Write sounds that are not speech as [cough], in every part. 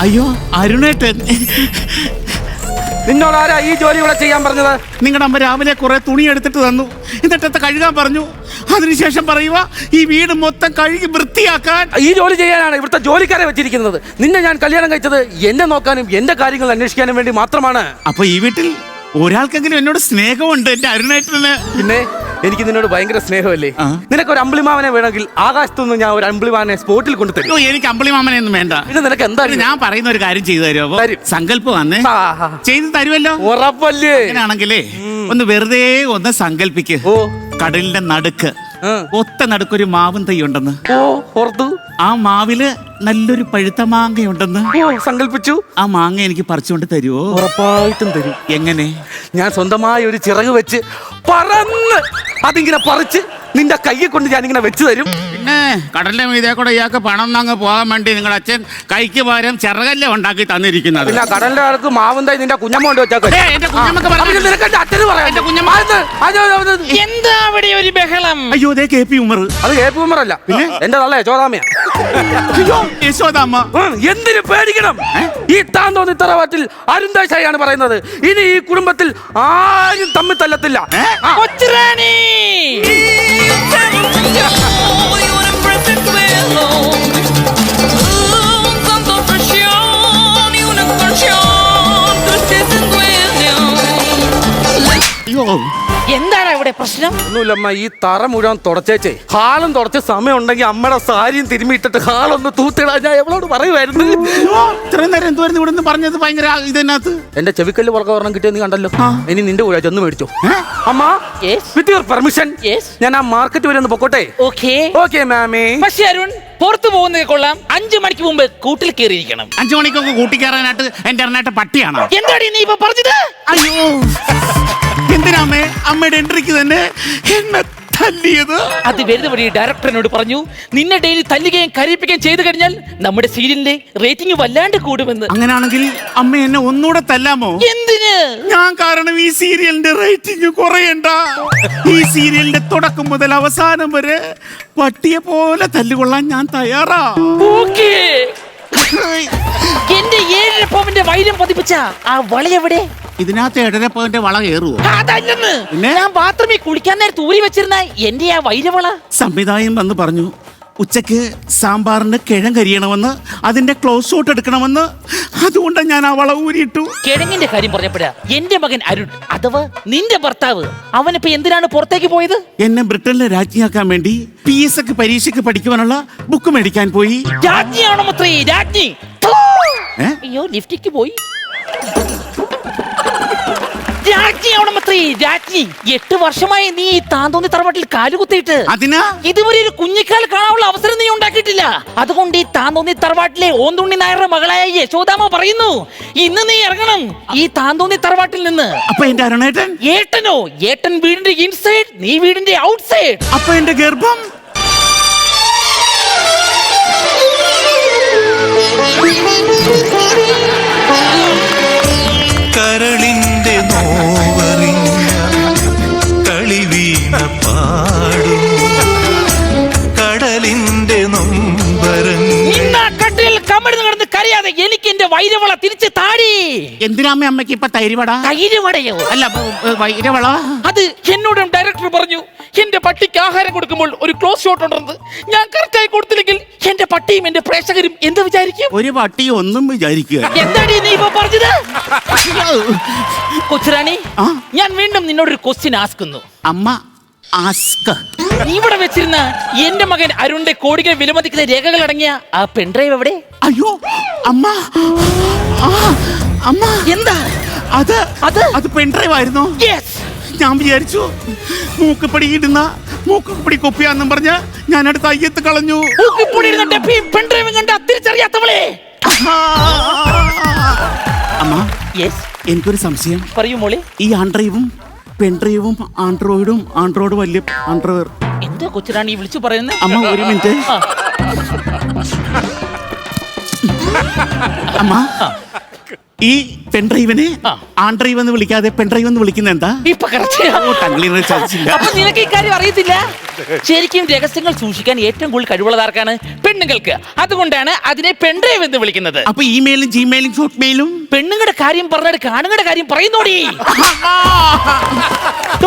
അയ്യോ അരുണേട്ടൻ. നിന്നോട് ആരാ ഈ ജോലി ഇവിടെ ചെയ്യാൻ പറഞ്ഞത്? നിങ്ങളുടെ അമ്മ രാവിലെ കുറെ തുണി എടുത്തിട്ട് തന്നു. എന്നിട്ടത്തെ കഴുകാൻ പറഞ്ഞു. അതിനുശേഷം പറയുക ഈ വീട് മൊത്തം കഴുകി വൃത്തിയാക്കാൻ. ഈ ജോലി ചെയ്യാനാണ് ഇവിടുത്തെ ജോലിക്കാരെ വെച്ചിരിക്കുന്നത്. നിന്നെ ഞാൻ കല്യാണം കഴിച്ചത് എന്നെ നോക്കാനും എന്റെ കാര്യങ്ങൾ അന്വേഷിക്കാനും വേണ്ടി മാത്രമാണ്. അപ്പൊ ഈ വീട്ടിൽ ഒരാൾക്കെങ്കിലും എന്നോട് സ്നേഹമുണ്ട് എന്റെ അരുണേട്ടന്. പിന്നെ? എനിക്ക് നിന്നോട് ഭയങ്കര സ്നേഹമല്ലേ? നിനക്ക് ഒരു അമ്പിളിമാവനെ വേണമെങ്കിൽ ആകാശത്തുനിന്ന് ഞാൻ ഒരു അമ്പിളിമാവനെ സ്പോട്ടിൽ കൊണ്ടു തരും എനിക്ക് അമ്പിളിമാമനെ ഒന്നും വേണ്ട. പിന്നെ നിനക്ക് എന്താ ഞാൻ പറയുന്ന ഒരു കാര്യം ചെയ്തു തരുമോ? സങ്കല്പം വന്നേ. ചെയ്തു തരുമല്ലോ? ഉറപ്പല്ലേ? ഒന്ന് വെറുതെ ഒന്ന് സങ്കല്പിക്ക്. ഓ. കടലിന്റെ നടുക്ക്. ഒത്ത നടുക്കൊരു മാവും തൈ ഉണ്ടെന്ന്. ഓ ഓർത്തു. ആ മാവിൽ നല്ലൊരു പഴുത്ത മാങ്ങയുണ്ടെന്ന്. ഓ സങ്കല്പിച്ചു. ആ മാങ്ങ എനിക്ക് പറിച്ചുകൊണ്ട് തരുമോ ഉറപ്പായിട്ടും തരും. എങ്ങനെ? ഞാൻ സ്വന്തമായി ഒരു ചിറക് വെച്ച് പറന്ന് അതിങ്ങനെ പറിച്ച് നിന്റെ കയ്യെ കൊണ്ട് ഞാൻ ഇങ്ങനെ വെച്ച് തരും. പിന്നെ കടലിന്റെ മീതെ കൂടെ ഇയാൾക്ക് പണം അങ്ങ് പോകാൻ വേണ്ടി നിങ്ങളുടെ അച്ഛൻ കൈക്ക് പകരം ചിറകല്ലേ ഉണ്ടാക്കി തന്നിരിക്കുന്നത്? പിന്നെ കടലിന്റെ ആൾക്ക് മാവും തൈ നിന്റെ കുഞ്ഞമ്മ കൊണ്ട് വെച്ചാൽ ഏയ്, എന്റെ കുഞ്ഞമ്മക്ക് ഉമർ നിനക്ക് എന്റെ അച്ഛന് പറയാം. എന്റെ കുഞ്ഞമ്മ- അത് അത് അത് അത് എന്താ അവിടെ ഒരു ബഹളം? അയ്യോ ദേ കെ പി ഉമർ. അത് കേപ്പ് എന്റെ തള്ളേ ചോദാമയാ. അയ്യോ യശോദാമ്മ. എന്തിനു പേടിക്കണം? ഈ താൻ തോന്നി തറവാറ്റിൽ അരുന്താശായാണ് പറയുന്നത്. ഇനി ഈ കുടുംബത്തിൽ ആരും തമ്മിൽ തല്ലത്തില്ല? കൊച്ചുറാണി! അയ്യോ. എന്താണ് ഇവിടെ പ്രശ്നം? ഒന്നുമില്ലമ്മ ഈ തറ മുഴുവൻ തുടച്ചേച്ചേ. ഹാളും തുടച്ച സമയം ഉണ്ടെങ്കിൽ അമ്മയുടെ സാരിയും തിരുമ്മിയിട്ടിട്ട് ഹാളൊന്ന് തൂത്തിടാൻ ഞാൻ എവളോട് പറയുമായിരുന്നു ഇത്രയും നേരം എന്തുവായിരുന്നു ഇവിടെ നിന്ന് പറഞ്ഞത് ഭയങ്കര ഇതിനകത്ത്? എന്റെ ചെവിക്കല്ല് പുറകെ വർണം കിട്ടിയെന്ന് നീ കണ്ടല്ലോ ഇനി നിന്റെ കൂടെ ചെന്ന് മേടിച്ചോ? അമ്മ Yes? With your permission Yes? ഞാൻ ആ മാർക്കറ്റ് വരെ ഒന്ന് പൊക്കോട്ടെ? ഓക്കേ ഓക്കെ മാമേ പക്ഷേ അരുൺ പുറത്തു പോകുന്നത് കൊള്ളാം. അഞ്ചു മണിക്ക് മുമ്പ് കൂട്ടിൽ കയറിയിരിക്കണം. അഞ്ചു മണിക്കൊക്കെ കൂട്ടിക്കയറാനായിട്ട് എന്റെ അരണായിട്ട് പട്ടിയാണോ? എന്താടി നീ ഇപ്പൊ പറഞ്ഞത്? അയ്യോ. എന്തിനാ അമ്മേ? അമ്മയുടെ എൻട്രിക്ക് തന്നെ എന്നെ തല്ലിയത്? അത് വരുന്ന വഴി ഡയറക്ടറിനോട് പറഞ്ഞു നിന്നെ ഡെയിലി തല്ലുകയും കരയിപ്പിക്കുകയും ചെയ്തു കഴിഞ്ഞാൽ നമ്മുടെ സീരിയലിന്റെ റേറ്റിംഗ് വല്ലാണ്ട് കൂടുമെന്ന്. അങ്ങനാണെങ്കിൽ അമ്മ എന്നെ ഒന്നുകൂടെ തല്ലാമോ? എന്തിന്? ഞാൻ കാരണം ഈ സീരിയലിന്റെ റേറ്റിംഗ് കുറയണ്ട. ഈ സീരിയലിന്റെ തുടക്കം മുതൽ അവസാനം വരെ പട്ടിയെ പോലെ തല്ലുകൊള്ളാൻ ഞാൻ തയ്യാറാ. ഓക്കേ. എന്റെ ഏഴര പവന്റെ വൈരം പതിപ്പിച്ച ആ വളയെവിടെ? ഇതിനകത്ത് പോയിന്റ് വള കയറുവോ? അതല്ലെന്ന്. പിന്നെ? ഞാൻ ബാത്റൂമിൽ കുളിക്കാൻ നേരത്ത് ഊരി വെച്ചിരുന്ന എന്റെ ആ വൈരവള. സംവിധായകൻ വന്ന് പറഞ്ഞു ഉച്ചയ്ക്ക് സാമ്പാറിന് കിഴങ്കരിയണമെന്ന് അതിന്റെ ക്ലോസ് ഔട്ട് എടുക്കണമെന്ന്. അതുകൊണ്ട് ഞാൻ ആ വള ഊരിയിട്ടു. കിഴങ്ങിന്റെ കാര്യം പറഞ്ഞപ്പോഴാ എന്റെ മകൻ അരുൺ അഥവാ നിന്റെ ഭർത്താവ് അവനിപ്പോ എന്തിനാണ് പുറത്തേക്ക് പോയത്? എന്നെ ബ്രിട്ടനിലെ രാജ്ഞിയാക്കാൻ വേണ്ടി പി എസ് ഒക്കെ പരീക്ഷയ്ക്ക് പഠിക്കുവാനുള്ള ബുക്ക് മേടിക്കാൻ പോയി. രാജ്ഞിയാണോ മത്രേ രാജ്ഞി? ഏ? അയ്യോ ലിഫ്റ്റിക്ക് പോയി. മത്രേ രാജ്ഞി. എട്ട് വർഷമായി നീ താന്തോന്നി തറവാട്ടിൽ കാലുകുത്തിയിട്ട്. അതിനാ? ഇതുവരെ ഒരു കുഞ്ഞിക്കാൽ കാണാനുള്ള അവസരം നീ ഉണ്ടാക്കിയിട്ടില്ല. അതുകൊണ്ട് ഈ താന്തോന്നി തറവാട്ടിലെ ഓന്തുണ്ണി നായരുടെ മകളായ യശോദാമ പറയുന്നു ഇന്ന് നീ ഇറങ്ങണം. ഈ താന്തോന്നി തറവാട്ടിൽ നിന്ന്. അപ്പൊ എന്റെ അരുണേട്ടൻ? ഏട്ടനോ? ഏട്ടൻ വീടിന്റെ ഇൻസൈഡ് നീ വീടിന്റെ ഔട്ട്സൈഡ്. അപ്പൊ എന്റെ ഗർഭം? എന്റെ വൈരവള തിരിച്ച് താടി. എന്തിനാമ്മ അമ്മയ്ക്ക് ഇപ്പൊ തൈരുവട? തൈരുവടയോ? അല്ല വൈരവള? അത് എന്നോടും ഡയറക്ടർ പറഞ്ഞു എന്റെ പട്ടിക്ക് ആഹാരം കൊടുക്കുമ്പോൾ ഒരു ക്ലോസ് ഷോട്ട് ഉണ്ടെന്ന്. ഞാൻ കറക്റ്റായി കൊടുത്തില്ലെങ്കിൽ എന്റെ പട്ടിയും എന്റെ പ്രേക്ഷകരും എന്ത് വിചാരിക്കും? ഒരു പട്ടി ഒന്നും വിചാരിക്കുക. എന്താടി നീ ഇപ്പൊ പറഞ്ഞത്? കൊച്ചുറാണി ഞാൻ വീണ്ടും നിന്നോടൊരു ക്വസ്റ്റ്യൻ ആസ്കുന്നു അമ്മ ആസ്ക്. ഇവിടെ വെച്ചിരുന്ന എന്റെ മകൻ അരുണിന്റെ കോടികൾ വിലമതിക്കുന്ന രേഖകൾ അടങ്ങിയ ആ പെൺഡ്രൈവ് എവിടെ? അയ്യോ അമ്മ. ആ, അമ്മ. എന്താ? അത് അത്? അത് പെൺഡ്രൈവ് ആയിരുന്നു. യെസ് ഞാൻ വിചാരിച്ചു മൂക്കുപടി ഇടുന്ന മൂക്കുപടി കൊപ്പിയാന്നും പറഞ്ഞ ഞാൻ അടുത്ത് അയ്യത്ത് കളഞ്ഞു. പെൺഡ്രൈവും കണ്ട തിരിച്ചറിയാത്തവളെ അമ്മ യെസ് എനിക്കൊരു സംശയം. പറയൂ മോളെ. ഈ ആൻഡ്രൈവും പെൺഡ്രൈവും ആൻഡ്രോയിഡും ആൻഡ്രോയിഡ് വലിയ ആൻഡ്രോയർ എന്താ ഈ വിളിച്ചു പറയുന്നത് അമ്മ ഒരു മിനിറ്റ്. അമ്മ? ഈ പെൺഡ്രൈവിനെ ആൺ ആൺഡ്രൈവ് എന്ന് വിളിക്കാതെ പെൺഡ്രൈവ് എന്ന് വിളിക്കുന്ന എന്താ? ഇപ്പൊ നിനക്ക് ഇക്കാര്യം അറിയത്തില്ല? ശരിക്കും രഹസ്യങ്ങൾ സൂക്ഷിക്കാൻ ഏറ്റവും കൂടുതൽ കഴിവുള്ളതാർക്കാണ് പെണ്ണുങ്ങൾക്ക്. അതുകൊണ്ടാണ് അതിനെ പെൺഡ്രൈവ് എന്ന് വിളിക്കുന്നത്. അപ്പൊ ഇമെയിലും ജിമെയിലും ഷോർട്ട് മെയിലും പെണ്ണുങ്ങളുടെ കാര്യം പറഞ്ഞിട്ട് കാണുങ്ങളുടെ കാര്യം പറയുന്നോടി. [laughs]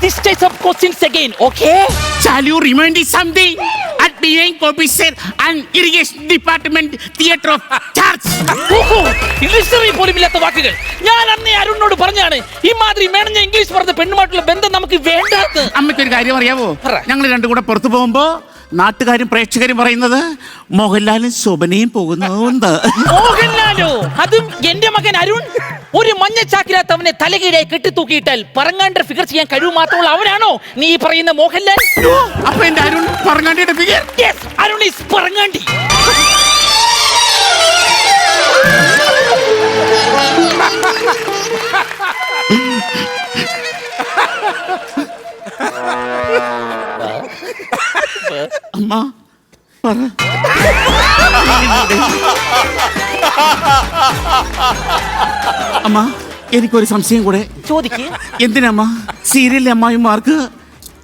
This type of questions again, okay? Shall you remind me something? At being officer and irrigation department theater of church. ഓഹോ, ഡിക്ഷണറി പോലും ഇല്ലാത്ത വാക്കുകൾ ഞാൻ അന്നേ അരുണിനോട് പറഞ്ഞാണ് ഈ മാതിരി മേണഞ്ഞ ഇംഗ്ലീഷ് പറഞ്ഞ പെണ്ണുമായിട്ടുള്ള ബന്ധം നമുക്ക് വേണ്ടാത്ത അമ്മയ്ക്കൊരു കാര്യം അറിയാവോ. ഞങ്ങൾ രണ്ടും കൂടെ പുറത്തു പോകുമ്പോ നാട്ടുകാരും പ്രേക്ഷകരും പറയുന്നത് മോഹൻലാലും ശോഭനയും പോകുന്നു മോഹൻലാലോ? അതും എന്റെ മകൻ അരുൺ. ഒരു മഞ്ഞച്ചാക്കിനകത്ത് അവനെ തലകീഴായി കെട്ടിത്തൂക്കിയിട്ടാൽ പറങ്ങാണ്ട ഫിഗർ ചെയ്യാൻ കഴിവ് മാത്രമുള്ള അവനാണോ നീ ഈ പറയുന്ന മോഹൻലാൽ? അപ്പൊ എന്റെ അരുൺ പറങ്ങാണ്ടിയുടെ ഫിഗർ അരുൺ ഈസ് പറങ്ങാണ്ടി. അമ്മ. പറ. അമ്മ എനിക്കൊരു സംശയം കൂടെ. ചോദിക്ക്. എന്തിനമ്മ? സീരിയലിലെ അമ്മായിമാർക്ക്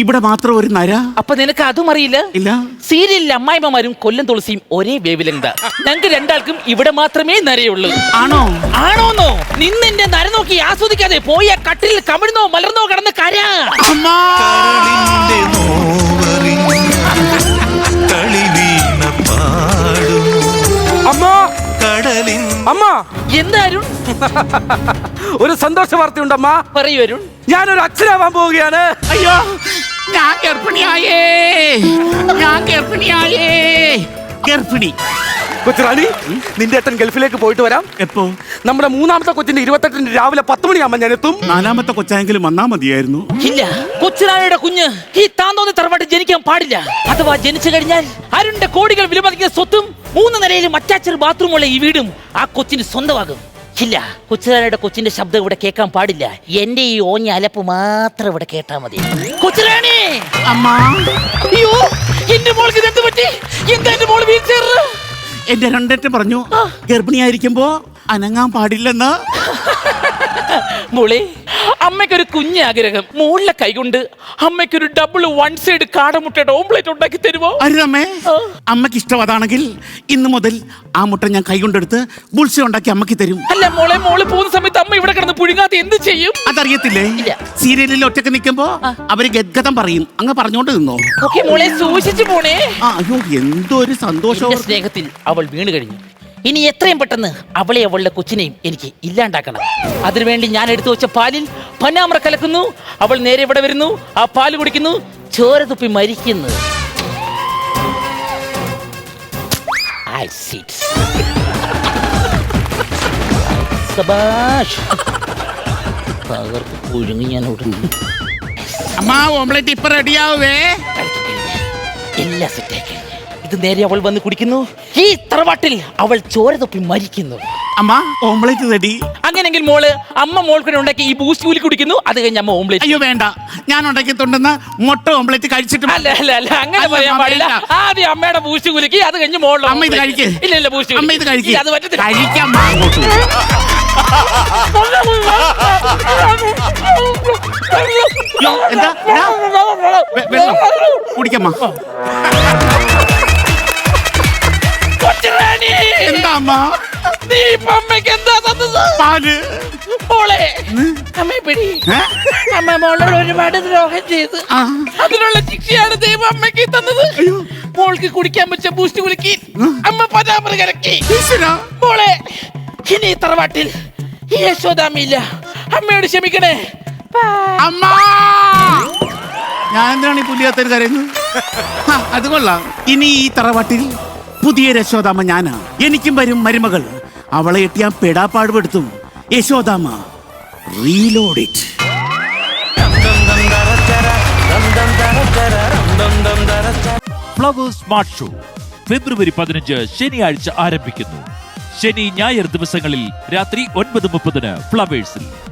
ഇവിടെ മാത്രം ഒരു നര? അപ്പൊ നിനക്ക് അതും അറിയില്ല? ഇല്ല. സീരിയലിലെ അമ്മായിമ്മമാരും കൊല്ലം തുളസിയും ഒരേ വേവിലെന്ത ഞങ്ങൾക്ക് രണ്ടാൾക്കും ഇവിടെ മാത്രമേ നരയുള്ളൂ. ആണോ? ആണോന്നോ? നിന്നെന്റെ നര നോക്കി ആസ്വദിക്കാതെ പോയ ആ കട്ടിലിൽ കമിഴ്ന്നോ മലർന്നോ കടന്ന് കരാ. അമ്മ! അരുൺ? ഒരു സന്തോഷ വാർത്തയുണ്ട് അമ്മ പറയൂ അരുൺ. ഞാനൊരു അച്ഛനാവാൻ പോവുകയാണ്. അയ്യോ ഞാൻ ഗർഭിണിയായേ. ഞാൻ ഗർഭിണിയായേ. ഗർഭിണി. കൊച്ചുറാണി നിന്റെ ഏട്ടൻ ഗൾഫിലേക്ക് പോയിട്ട് വരാം. എപ്പോ? നമ്മുടെ മൂന്നാമത്തെ കൊച്ചിന്റെ ഇരുപത്തെട്ടിന് രാവിലെ പത്ത് മണിയാകുമ്പോൾ ഞാൻ എത്തും. നാലാമത്തെ കൊച്ചായെങ്കിലും വന്നാ മതിയായിരുന്നു. ഇല്ല കൊച്ചുറാണിയുടെ കുഞ്ഞ് ഈ താന്തോന്നി തറവാട്ട് ജനിക്കാൻ പാടില്ല. അഥവാ ജനിച്ചു കഴിഞ്ഞാൽ അരുണിന്റെ കോടികൾ വിലമതിക്കുന്ന സ്വത്തും മൂന്ന് നിലയിലും അറ്റാച്ചഡ് ബാത്റൂമുള്ള ഈ വീടും ആ കൊച്ചിന് സ്വന്തമാകും. ഇല്ല കൊച്ചുരാണിയുടെ കൊച്ചിന്റെ ശബ്ദം ഇവിടെ കേൾക്കാൻ പാടില്ല. എന്റെ ഈ ഓഞ്ഞ അലപ്പ് മാത്രം ഇവിടെ കേട്ടാ മതി. കൊച്ചുരാണി അമ്മ. അയ്യോ എന്റെ മോൾക്ക് ഇതെന്ത് എന്ത് പറ്റി? എന്താ എന്റെ മോൾ വീൽ ചെയറിൽ എന്റെ രണ്ടേറ്റ് പറഞ്ഞു ഗർഭിണിയായിരിക്കുമ്പോ അനങ്ങാൻ പാടില്ലെന്ന്. മോളെ അമ്മയ്ക്കൊരു കുഞ്ഞ് ആഗ്രഹം. മോളിലെ കൈകൊണ്ട് അമ്മയ്ക്കൊരു ഡബിൾ വൺ സൈഡ് കാടമുട്ടയുടെ ഓംപ്ലേറ്റ് ഉണ്ടാക്കി തരുമോ അരുതമ്മേ അമ്മയ്ക്ക് അമ്മയ്ക്ക് ഇഷ്ടം അതാണെങ്കിൽ ഇന്ന് മുതൽ ആ മുട്ട ഞാൻ കൈകൊണ്ടെടുത്ത് ബുൾസ ഉണ്ടാക്കി അമ്മയ്ക്ക് തരും. അല്ല മോളെ മോൾ പോകുന്ന സമയത്ത് അമ്മ ഇവിടെ കിടന്ന് പുഴുങ്ങാതെ എന്ത് ചെയ്യും? അതറിയത്തില്ലേ. സീരിയലിൽ ഒറ്റയ്ക്ക് നിൽക്കുമ്പോ അവർ ഗദ്ഗതം പറയും. അങ്ങ് പറഞ്ഞോണ്ട് നിന്നോ? ഓക്കെ മോളെ സൂക്ഷിച്ചു പോണേ. ആ അയ്യോ എന്തൊരു സന്തോഷം എന്റെ സ്നേഹത്തിൽ അവൾ വീണ് കഴിഞ്ഞു. ഇനി എത്രയും പെട്ടെന്ന് അവളെ അവളുടെ കൊച്ചിനെയും എനിക്ക് ഇല്ലാണ്ടാക്കണം. അതിനുവേണ്ടി ഞാൻ എടുത്തു വെച്ച പാലിൽ പന്നാമ്ര കലക്കുന്നു. അവൾ നേരെ ഇവിടെ വരുന്നു. ആ പാൽ കുടിക്കുന്നു. ചോര തുപ്പി മരിക്കുന്നു. തകർത്ത് പുഴുങ്ങി ഞാൻ ഓടുന്നു. അമ്മ ഓംലെറ്റ് ഇപ്പൊ റെഡിയാവേ എല്ലാം സെറ്റാക്കി ഇത് നേരെ അവൾ വന്ന് കുടിക്കുന്നു. ഈ തറവാട്ടിൽ അവൾ ചോര തൊപ്പി മരിക്കുന്നു. അമ്മ ഓംലേറ്റ് റെഡി അങ്ങനെങ്കിൽ മോൾ അമ്മ മോൾക്ക് ഉണ്ടാക്കി ഈ ബൂസ്റ്റ് കൂലി കുടിക്കുന്നു. അത് കഴിഞ്ഞ് അമ്മ ഓംലേറ്റ് അയ്യോ വേണ്ട. ഞാൻ ഉണ്ടാക്കിയിട്ടുണ്ടെന്ന മുട്ട ഓംലേറ്റ് കഴിച്ചിട്ട് അല്ല അല്ല അല്ല. അങ്ങനെ പറയാൻ പാടില്ല. ആദ്യം അമ്മയുടെ ബൂസ്റ്റ് കുലുക്കി അത് കഴിഞ്ഞ് മോളുടെ അമ്മ ഇത് കഴിക്കേ. ഇല്ല ഇല്ല ബൂസ്റ്റ് അമ്മ ഇത് കഴിക്ക്. അത് പറ്റത്തില്ല. കഴിക്കാം. എന്താ? കുടിക്കമ്മ. അമ്മ. നീ ഇപ്പൊ അമ്മയ്ക്ക് എന്താ തന്നത്? പാൽ. മോളെ അമ്മയെ പിടി. അമ്മ മോളോട് ഒരുപാട് ദ്രോഹം ചെയ്ത്. അതിനുള്ള ശിക്ഷയാണ് ദൈവം അമ്മയ്ക്ക് തന്നത്. മോൾക്ക് കുടിക്കാൻ പറ്റിയ ബൂസ്റ്റ് കുലുക്കി. അമ്മ പതാമൃ കലക്കി. മോളെ ഇനി തറവാട്ടിൽ ഈ യശോദാമില്ല അമ്മയോട് ക്ഷമിക്കണേ. അമ്മ! ഞാൻ എന്തിനാണ് ഈ പുലിയാത്തര് കരയുന്നത്? അത് കൊള്ളാം. ഇനി ഈ തറവാട്ടിൽ പുതിയ രശോദാമ ഞാനാ. എനിക്കും വരും മരുമകൾ. അവളെ എട്ടി ഞാൻ പെടാപ്പാടുപെടുത്തും യശോദാമ reload it smart show February പതിനഞ്ച് ശനിയാഴ്ച ആരംഭിക്കുന്നു. ശനി ഞായർ ദിവസങ്ങളിൽ രാത്രി ഒൻപത് മുപ്പതിന് ഫ്ലവേഴ്സിൽ